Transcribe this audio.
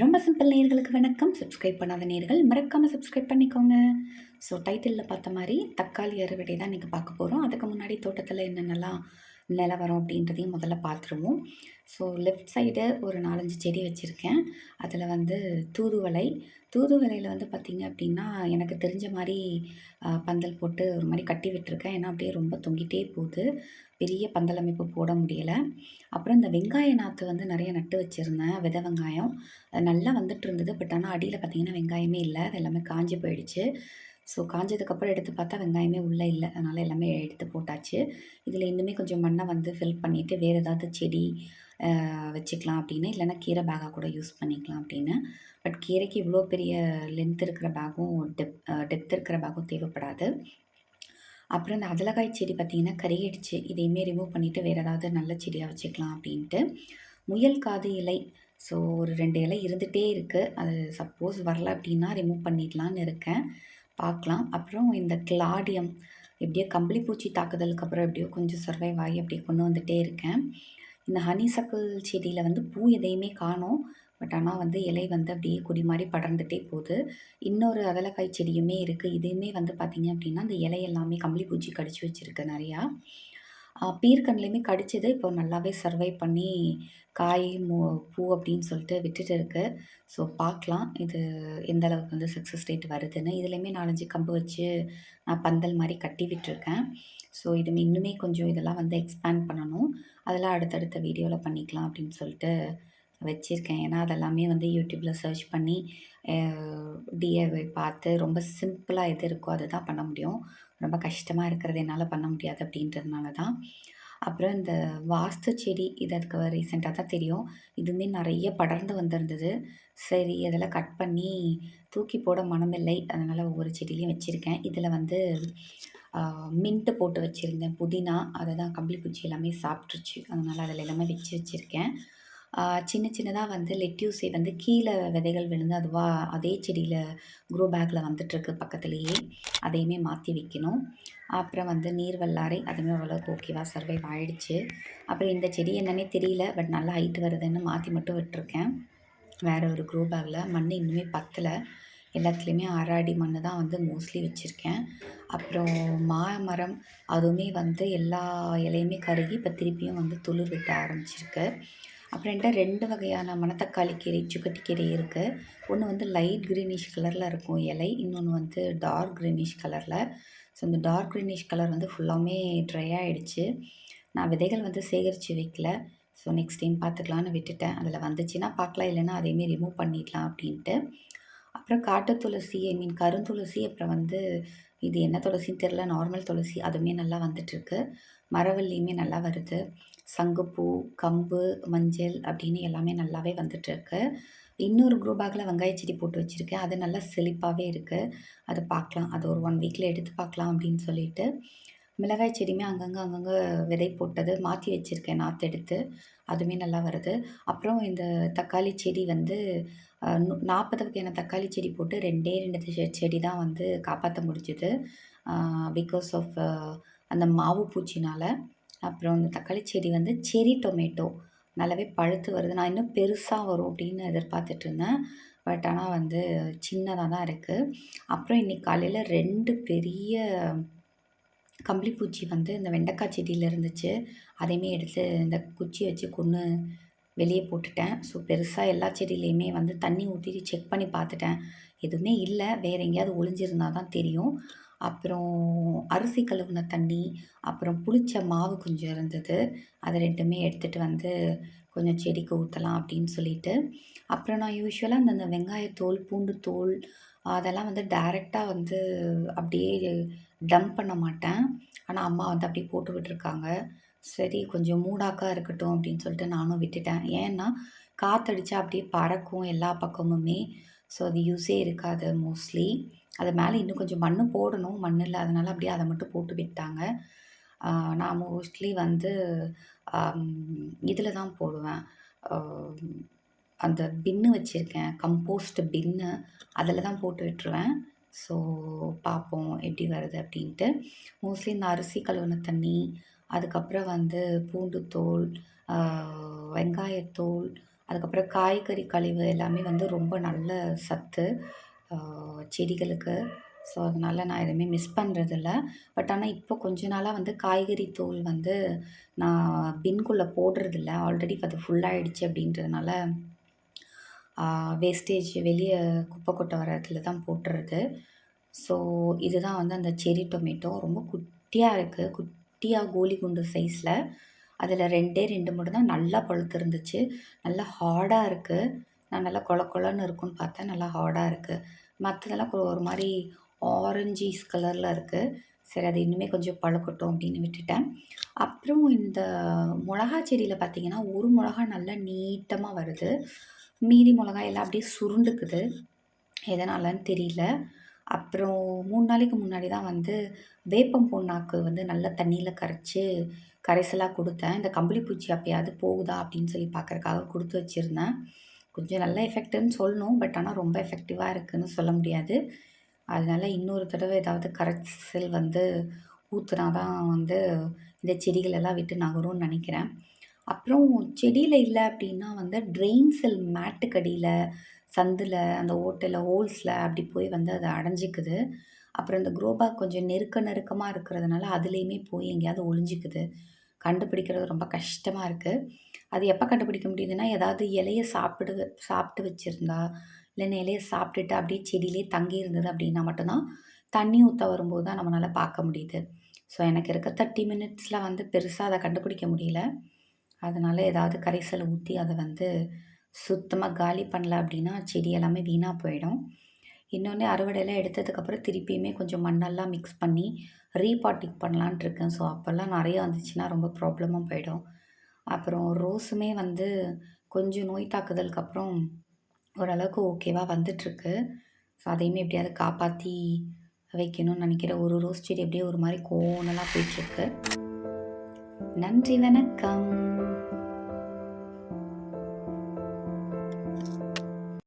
ரொம்ப சிம்பிள் நேர்களுக்கு வணக்கம். சப்ஸ்கிரைப் பண்ணாத நேர்கள் மறக்காமல் சப்ஸ்கிரைப் பண்ணிக்கோங்க. ஸோ டைட்டிலில் பார்த்த மாதிரி தக்காளி அறுவடை தான் இன்றைக்கி பார்க்க போகிறோம் அதுக்கு முன்னாடி தோட்டத்தில் என்னென்னலாம் நிலவரம் அப்படின்றதையும் முதல்ல பார்த்துருவோம். ஸோ லெஃப்ட் சைடு ஒரு நாலஞ்சு செடி வச்சுருக்கேன். அதில் வந்து தூதுவளை. தூதுவளையில் வந்து பார்த்திங்க அப்படின்னா எனக்கு தெரிஞ்ச மாதிரி பந்தல் போட்டு ஒரு மாதிரி கட்டி விட்டுருக்கேன். ஏன்னா அப்படியே ரொம்ப தொங்கிட்டே போகுது. பெரிய பந்தல் அமைப்பு போட முடியலை. அப்புறம் இந்த வெங்காய நாற்று வந்து நிறைய நட்டு வச்சுருந்தேன் வித வெங்காயம். நல்லா வந்துட்டு இருந்தது. பட் ஆனால் அடியில் பார்த்தீங்கன்னா வெங்காயமே இல்லை. அது எல்லாமே காஞ்சி போயிடுச்சு. ஸோ காஞ்சதுக்கப்புறம் எடுத்து பார்த்தா வெங்காயமே உள்ளே இல்லை. அதனால் எல்லாமே எடுத்து போட்டாச்சு. இதில் இன்னுமே கொஞ்சம் மண்ணை வந்து ஃபில் பண்ணிவிட்டு வேறு ஏதாவது செடி வச்சுக்கலாம் அப்படின்னு. இல்லைன்னா கீரை பேக்காக கூட யூஸ் பண்ணிக்கலாம் அப்படின்னு. பட் கீரைக்கு இவ்வளோ பெரிய லென்த் இருக்கிற பேக்கும் டெப் டெப்த் இருக்கிற பேக்கும் தேவைப்படாது. அப்புறம் இந்த அதலகாய் செடி பார்த்திங்கன்னா கருகிடுச்சு. இதையுமே ரிமூவ் பண்ணிவிட்டு வேறு ஏதாவது நல்ல செடியாக வச்சுக்கலாம் அப்படின்ட்டு. முயல் காது இலை. ஸோ ஒரு ரெண்டு இலை இருந்துகிட்டே இருக்குது அது சப்போஸ் வரல அப்படின்னா ரிமூவ் பண்ணிடலான்னு இருக்கேன். பார்க்கலாம். அப்புறம் இந்த கிளாடியம். எப்படியோ கம்பளி பூச்சி தாக்குதலுக்கு அப்புறம் எப்படியோ கொஞ்சம் சர்வைவ் ஆகி அப்படியே கொண்டு வந்துகிட்டே இருக்கேன். இந்த ஹனிசக்கல் செடியில் வந்து பூ எதையுமே காணோம். பட் ஆனால் வந்து இலை வந்து அப்படியே கொடி மாதிரி படர்ந்துட்டே போகுது. இன்னொரு அதலக்காய் செடியுமே இருக்குது இதையுமே வந்து பார்த்திங்க அப்படின்னா அந்த இலை எல்லாமே கம்பளி பூச்சி கடிச்சு வச்சுருக்கு நிறையா. பீர்க்கன்லேயுமே கடிச்சது. இப்போ நல்லாவே சர்வை பண்ணி காய் மூ பூ அப்படின்னு சொல்லிட்டு விட்டுட்டு இருக்கு. ஸோ பார்க்கலாம் இது எந்த அளவுக்கு வந்து சக்ஸஸ் ரேட் வருதுன்னு. இதுலேயுமே நாலஞ்சு கம்பு வச்சு நான் பந்தல் மாதிரி கட்டி விட்டுருக்கேன். ஸோ இது இன்னுமே கொஞ்சம் இதெல்லாம் வந்து எக்ஸ்பேண்ட் பண்ணணும். அதெல்லாம் அடுத்தடுத்த வீடியோவில் பண்ணிக்கலாம் அப்படின்னு சொல்லிட்டு வச்சுருக்கேன். ஏன்னா அதெல்லாமே வந்து யூடியூப்பில் சர்ச் பண்ணி டிஐஒய் பார்த்து ரொம்ப சிம்பிளாக எது இருக்கோ அதுதான் பண்ண முடியும். ரொம்ப கஷ்டமாக இருக்கிறது என்னால் பண்ண முடியாது அப்படின்றதுனால தான். அப்புறம் இந்த வாஸ்து செடி இது அதுக்கு ரீசெண்டாக தான் தெரியும். இதுவுமே நிறைய படர்ந்து வந்திருந்தது. சரி அதெல்லாம் கட் பண்ணி தூக்கி போட மனமில்லை. அதனால் ஒவ்வொரு செடியிலையும் வச்சுருக்கேன். இதில் வந்து மின்ட்டு போட்டு வச்சுருந்தேன். புதினா அதை தான் கம்பளி பூச்சி எல்லாமே சாப்பிட்ருச்சு அதனால் அதில் எல்லாமே வச்சு வச்சுருக்கேன். சின்ன சின்னதாக வந்து லெட்யூஸை வந்து கீழே விதைகள் விழுந்து அதுவாக அதே செடியில் க்ரோ பேக்கில் வந்துட்டுருக்கு பக்கத்துலேயே. அதையுமே மாற்றி வைக்கணும். அப்புறம் வந்து நீர் வல்லாரை அதுவுமே ஓரளவுக்கு ஓகேவா சர்வைவ் ஆயிடுச்சு. அப்புறம் இந்த செடி என்னன்னே தெரியல பட் நல்லா ஹைட் வருதுன்னு மாற்றி மட்டும் விட்டுருக்கேன். வேறு ஒரு க்ரோ பேக்கில் மண் இன்னுமே பத்தலை. எல்லாத்துலேயுமே அரை அடி மண் தான் வந்து மோஸ்ட்லி வச்சுருக்கேன். அப்புறம் மாமரம் அதுவுமே வந்து எல்லா இலையுமே கருகி இப்போ திருப்பியும் வந்து துளிர் விட்ட ஆரம்பிச்சிருக்கு. அப்புறம்ட்ட ரெண்டு வகையான மணத்தக்காளி கீரை சுக்கட்டி கீரை இருக்குது ஒன்று வந்து லைட் க்ரீனிஷ் கலரில் இருக்கும் இலை இன்னொன்று வந்து டார்க் க்ரீனிஷ் கலரில் ஸோ இந்த டார்க் க்ரீனிஷ் கலர் வந்து ஃபுல்லாமே ட்ரை ஆகிடுச்சு நான் விதைகள் வந்து சேகரித்து வைக்கல. ஸோ நெக்ஸ்ட் டைம் பார்த்துக்கலான்னு விட்டுட்டேன். அதில் வந்துச்சுன்னா பார்க்கலாம் இல்லைன்னா அதையுமே ரிமூவ் பண்ணிடலாம் அப்படின்ட்டு அப்புறம் காட்டு துளசி ஐ மீன் கருந்துளசி அப்புறம் வந்து இது என்ன துளசின்னு தெரில நார்மல் துளசி. அதுவுமே நல்லா வந்துட்டுருக்கு. மரவள்ளியுமே நல்லா வருது. சங்குப்பூ கம்பு மஞ்சள் அப்படின்னு எல்லாமே நல்லாவே வந்துட்டுருக்கு. இன்னொரு க்ரோ பேக்கில் வெங்காய செடி போட்டு வச்சுருக்கேன். அது நல்லா செழிப்பாகவே இருக்குது அதை பார்க்கலாம். அது ஒரு ஒன் வீக்கில் எடுத்து பார்க்கலாம் அப்படின்னு சொல்லிட்டு. மிளகாய் செடியுமே அங்கங்கே அங்கங்கே விதை போட்டது. மாற்றி வச்சுருக்கேன் நாற்று எடுத்து. அதுவுமே நல்லா வருது. அப்புறம் இந்த தக்காளி செடி வந்து நாற்பது வகையான தக்காளி செடி போட்டு ரெண்டே ரெண்டு செ- செடி தான் வந்து காப்பாற்ற முடிஞ்சுது. பிகாஸ் ஆஃப் அந்த மாவு பூச்சினால் அப்புறம் இந்த தக்காளி செடி வந்து செரி டொமேட்டோ நல்லாவே பழுத்து வருது. நான் இன்னும் பெருசாக வரும் அப்படின்னு எதிர்பார்த்துட்டு இருந்தேன். பட் ஆனால் வந்து சின்னதாக தான் இருக்குது அப்புறம் இன்றைக்கி காலையில் ரெண்டு பெரிய கம்பளி பூச்சி வந்து இந்த வெண்டைக்காய் செடியில் இருந்துச்சு. அதையுமே எடுத்து இந்த குச்சி வச்சு கொன்று வெளியே போட்டுட்டேன். ஸோ பெருசாக எல்லா செடியிலையுமே வந்து தண்ணி ஊற்றி செக் பண்ணி பார்த்துட்டேன். எதுவுமே இல்லை. வேறு எங்கேயாவது ஒளிஞ்சிருந்தா தான் தெரியும். அப்புறம் அரிசி கழுவுன தண்ணி அப்புறம் புளிச்ச மாவு கொஞ்சம் இருந்தது. அதை ரெண்டுமே எடுத்துகிட்டு வந்து கொஞ்சம் செடிக்கு ஊற்றலாம் அப்படின்னு சொல்லிட்டு. அப்புறம் நான் யூஸ்வலாக அந்த அந்த வெங்காயத்தோல் பூண்டு தோல் அதெல்லாம் வந்து டைரெக்டாக வந்து அப்படியே டம்ப் பண்ண மாட்டேன். ஆனால் அம்மா வந்து அப்படியே போட்டு விட்டுருக்காங்க. சரி கொஞ்சம் மூடாக்கா இருக்கட்டும் அப்படின்னு சொல்லிட்டு நானும் விட்டுட்டேன். ஏன்னா காற்றடிச்சா அப்படியே பறக்கும் எல்லா பக்கமுமே. ஸோ அது யூஸே இருக்காது மோஸ்ட்லி அது மேலே இன்னும் கொஞ்சம் மண் போடணும். மண் இல்லாதனால அப்படியே அதை மட்டும் போட்டு விட்டாங்க. நான் மோஸ்ட்லி வந்து இதில் தான் போடுவேன். அந்த பின்னு வச்சுருக்கேன். கம்போஸ்ட் பின்னு அதில் தான் போட்டு விட்டுருவேன். ஸோ பார்ப்போம் எப்படி வருது அப்படின்ட்டு. மோஸ்ட்லி இந்த அரிசி கழுவுன தண்ணி அதுக்கப்புறம் வந்து பூண்டு தோல் வெங்காயத்தோல் அதுக்கப்புறம் காய்கறி கழிவு எல்லாமே வந்து ரொம்ப நல்ல சத்து. செடிகளுக்கு. ஸோ அதனால் நான் எதுவுமே மிஸ் பண்ணுறதில்ல பட் ஆனால் இப்போ கொஞ்ச நாளாக வந்து காய்கறி தூள் வந்து நான் பின்குள்ளே போடுறதில்ல. ஆல்ரெடி இப்போ அது ஃபுல்லாகிடுச்சு அப்படின்றதுனால வேஸ்டேஜ் வெளியே குப்பை கொட்டை வர இடத்துல தான் போட்டுறது. ஸோ இதுதான் வந்து அந்த செரி டொமேட்டோ ரொம்ப குட்டியாக இருக்குது குட்டியாக கோலி குண்டு சைஸில் அதில் ரெண்டே ரெண்டு மட்டும் தான் நல்லா பழுத்துருந்துச்சு. நல்லா ஹார்டாக இருக்குது நான் நல்லா கொல கொலன்னு இருக்குன்னு பார்த்தேன். நல்லா ஹார்டாக இருக்குது மற்றதெல்லாம் ஒரு மாதிரி ஆரஞ்சிஸ் கலரில் இருக்குது சரி அது இன்னுமே கொஞ்சம் பழுக்கட்டும் அப்படின்னு விட்டுட்டேன். அப்புறம் இந்த மிளகா செடியில் பார்த்தீங்கன்னா ஒரு மிளகா நல்லா நீட்டமாக வருது. மீதி மிளகா எல்லாம் அப்படியே சுருண்டுக்குது. எதனாலன்னு தெரியல. அப்புறம் மூணு நாளைக்கு முன்னாடி தான் வந்து வேப்பம் புண்ணாக்கு வந்து நல்லா தண்ணியில் கரைச்சி கரைசலாக கொடுத்தேன். இந்த கம்பளி பூச்சி அப்பயாவது போகுதா அப்படின்னு சொல்லி பார்க்குறக்காக கொடுத்து வச்சுருந்தேன். கொஞ்சம் நல்ல எஃபெக்ட்டுன்னு சொல்லணும். பட் ஆனால் ரொம்ப எஃபெக்டிவாக இருக்குதுன்னு சொல்ல முடியாது. அதனால இன்னொரு தடவை ஏதாவது கரைசல் வந்து ஊற்றுனா தான் வந்து இந்த செடிகளெல்லாம் விட்டு நகரும்னு நினைக்கிறேன். அப்புறம் செடியில் இல்லை அப்படின்னா வந்து ட்ரெயின் செல் மேட்டுக்கடியில் சந்தில் அந்த ஓட்டையில் ஹோல்ஸில் அப்படி போய் வந்து அதை அடைஞ்சிக்குது. அப்புறம் இந்த க்ரோபேக் கொஞ்சம் நெருக்க நெருக்கமாக இருக்கிறதுனால அதுலேயுமே போய் எங்கேயாவது ஒளிஞ்சிக்குது. கண்டுபிடிக்கிறது ரொம்ப கஷ்டமாக இருக்குது அது எப்போ கண்டுபிடிக்க முடியுதுன்னா ஏதாவது இலையை சாப்பிடு சாப்பிட்டு வச்சுருந்தா இல்லைன்னா இலையை சாப்பிட்டுட்டு அப்படியே செடியிலே தங்கி இருந்தது அப்படின்னா மட்டும்தான் தண்ணி ஊற்ற வரும்போது தான் நம்மளால் பார்க்க முடியுது. ஸோ எனக்கு இருக்க தேர்ட்டி மினிட்ஸில் வந்து பெருசாக அதை கண்டுபிடிக்க முடியல. அதனால் ஏதாவது கரைசலை ஊற்றி அதை வந்து சுத்தமாக காலி பண்ணல அப்படின்னா செடி எல்லாமே வீணாக போயிடும். இன்னொன்று அறுவடையெல்லாம் எடுத்ததுக்கப்புறம் திருப்பியுமே கொஞ்சம் மண்ணெல்லாம் மிக்ஸ் பண்ணி ரீபாட்டிங் பண்ணலான்ட்டு இருக்கேன். ஸோ அப்போல்லாம் நிறையா வந்துச்சுன்னா ரொம்ப ப்ராப்ளமாக போயிடும். அப்புறம் ரோஸுமே வந்து கொஞ்சம் நோய் தாக்குதலுக்கு அப்புறம் ஓரளவுக்கு ஓகேவாக வந்துட்டுருக்கு. ஸோ அதையுமே எப்படியாவது காப்பாற்றி வைக்கணும்னு நினைக்கிற ஒரு ரோஸ் செடி அப்படியே ஒரு மாதிரி கோணலாக போயிட்டுருக்கு. நன்றி வணக்கம்.